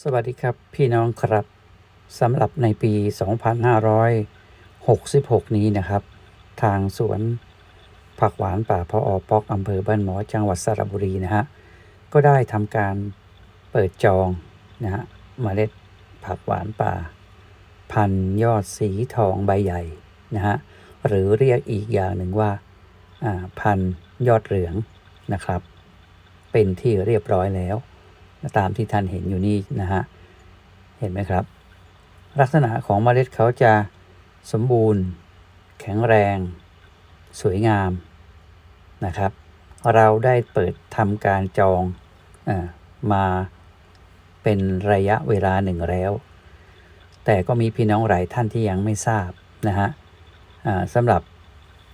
สวัสดีครับพี่น้องครับสำหรับในปี 2566 นี้นะครับ ทางสวนผักหวานป่าพออปอกอำเภอบ้านหมอจังหวัดสระบุรีนะฮะก็ได้ทำการเปิดจองนะฮะเมล็ดผักหวานป่า พันยอดสีทองใบใหญ่นะฮะหรือเรียกอีกอย่างหนึ่งว่าอ่าพันยอดเหลืองนะครับ เป็นที่เรียบร้อยแล้ว ตามที่ท่านเห็นอยู่นี่นะฮะ เห็นไหมครับ ลักษณะของเมล็ดเขาจะสมบูรณ์ แข็งแรง สวยงามนะครับ เราได้เปิดทำการจองอมาเป็นระยะเวลาหนึ่งแล้ว แต่ก็มีพี่น้องหลายท่านที่ยังไม่ทราบนะฮะสำหรับ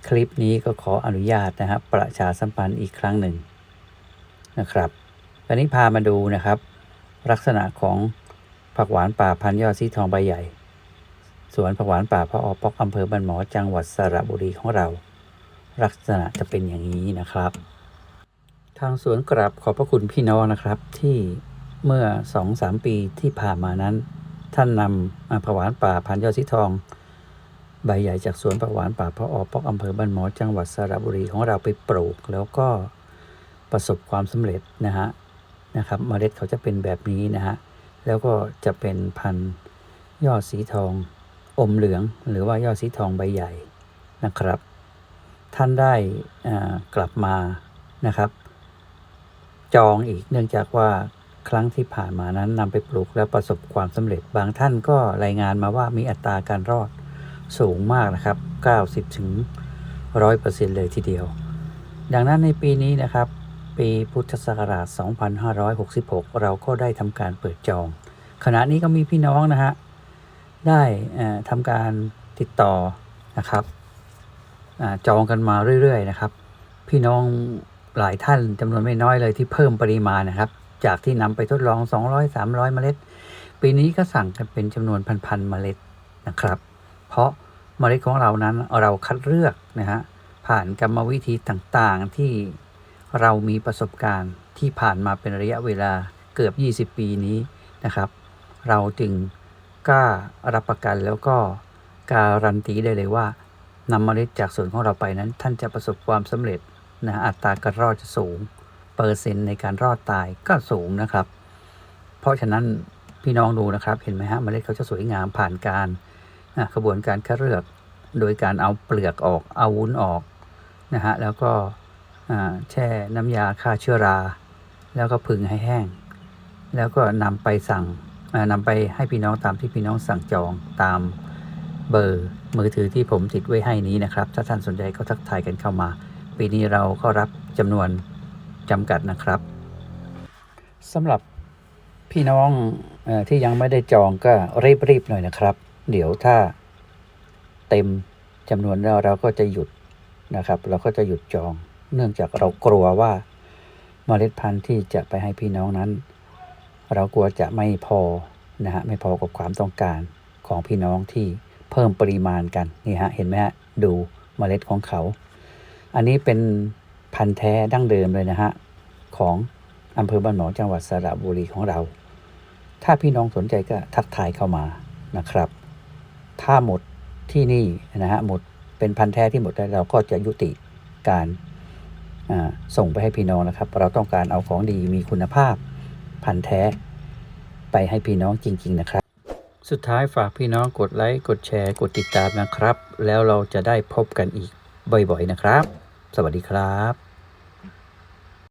คลิปนี้ก็ขออนุญาตนะครับประชาสัมพันธ์อีกครั้งหนึ่งนะครับ วันนี้พามาดูนะครับ ลักษณะของผักหวานป่าพันยอดสีทองใบใหญ่ สวนผักหวานป่าพระออปอกอำเภอบ้านหมอจังหวัดสระบุรีของเรา ลักษณะจะเป็นอย่างนี้นะครับ ทางสวนกราบขอบพระคุณพี่น้องนะครับที่เมื่อสองสามปีที่ผ่านมานั้น ท่านนำผักหวานป่าพันยอดสีทองใบใหญ่จากสวนผักหวานป่าพระออปอกอำเภอบ้านหมอจังหวัดสระบุรีของเราไปปลูก แล้วก็ประสบความสำเร็จนะฮะ นะครับเมล็ดเขาจะเป็นแบบนี้นะฮะแล้วก็จะเป็นพันธุ์ยอดสีทองอมเหลือง หรือว่ายอดสีทองใบใหญ่นะครับ ท่านได้อ่ากลับมานะครับ จองอีกเนื่องจากว่าครั้งที่ผ่านมานั้นนำไปปลูกแล้วประสบความสำเร็จ บางท่านก็รายงานมาว่ามีอัตราการรอดสูงมากนะครับ 90ถึง100%เลยทีเดียว ดังนั้นในปีนี้นะครับ ปีพุทธศักราช 2566 เราก็ได้ทำการเปิดจอง ขณะนี้ก็มีพี่น้องนะฮะ ได้ทำการติดต่อนะครับอจองกันมาเรื่อยๆนะครับ พี่น้องหลายท่านจำนวนไม่น้อยเลยที่เพิ่มปริมาณนะครับ จากที่นำไปทดลอง 200-300 เมล็ด ปีนี้ก็สั่งกันเป็นจำนวนพันๆเมล็ดนะครับ เพราะเมล็ดของเรานั้นเราคัดเลือกนะฮะผ่านกรรมวิธีต่างๆที่ เรามีประสบการณ์ที่ผ่านมาเป็นระยะเวลาเกือบ 20 ปีนี้นะครับ เราจึงกล้ารับประกันแล้วก็การันตีได้เลยว่านำเมล็ดจากสวนของเราไปนั้น ท่านจะประสบความสำเร็จนะอัตราการรอดจะสูง เปอร์เซ็นต์ในการรอดตายก็สูงนะครับ เพราะฉะนั้นพี่น้องดูนะครับเห็นไหมฮะเมล็ดเขาจะสวยงามผ่านการอะกระบวนการคัดเลือก โดยการเอาเปลือกออกเอาวุ้นออกนะฮะแล้วก็ แช่น้ำยาฆ่าเชื้อรา แล้วก็ผึ่งให้แห้ง แล้วก็นำไปสั่งอ่านำไปให้พี่น้องตามที่พี่น้องสั่งจองตามเบอร์มือถือที่ผมติดไว้ให้นี้นะครับ ถ้าท่านสนใจก็ทักทายกันเข้ามา ปีนี้เราก็รับจำนวนจำกัดนะครับสำหรับพี่น้องอที่ยังไม่ได้จองก็รีบๆหน่อยนะครับ เดี๋ยวถ้าเต็มจำนวนแล้วเราก็จะหยุดนะครับ เราก็จะหยุดจอง เนื่องจากเรากลัวว่าเมล็ดพันธุ์ที่จะไปให้พี่น้องนั้น เรากลัวจะไม่พอนะฮะไม่พอกับความต้องการของพี่น้องที่เพิ่มปริมาณกันนี่ฮะเห็นไหมฮะดูเมล็ดของเขา อันนี้เป็นพันธุ์แท้ดั้งเดิมเลยนะฮะของอำเภอบ้านหมอจังหวัดสระบุรีของเรา ถ้าพี่น้องสนใจก็ทักทายเข้ามานะครับ ถ้าหมดที่นี่นะฮะหมดเป็นพันธุ์แท้ที่หมดแล้วเราก็จะยุติการ ส่งไปให้พี่น้องนะครับ เราต้องการเอาของดีมีคุณภาพพันธุ์แท้ ไปให้พี่น้องจริง ๆ นะครับ สุดท้ายฝากพี่น้องกดไลค์กดแชร์ กดติดตามนะครับ แล้วเราจะได้พบกันอีกบ่อยๆนะครับ สวัสดีครับ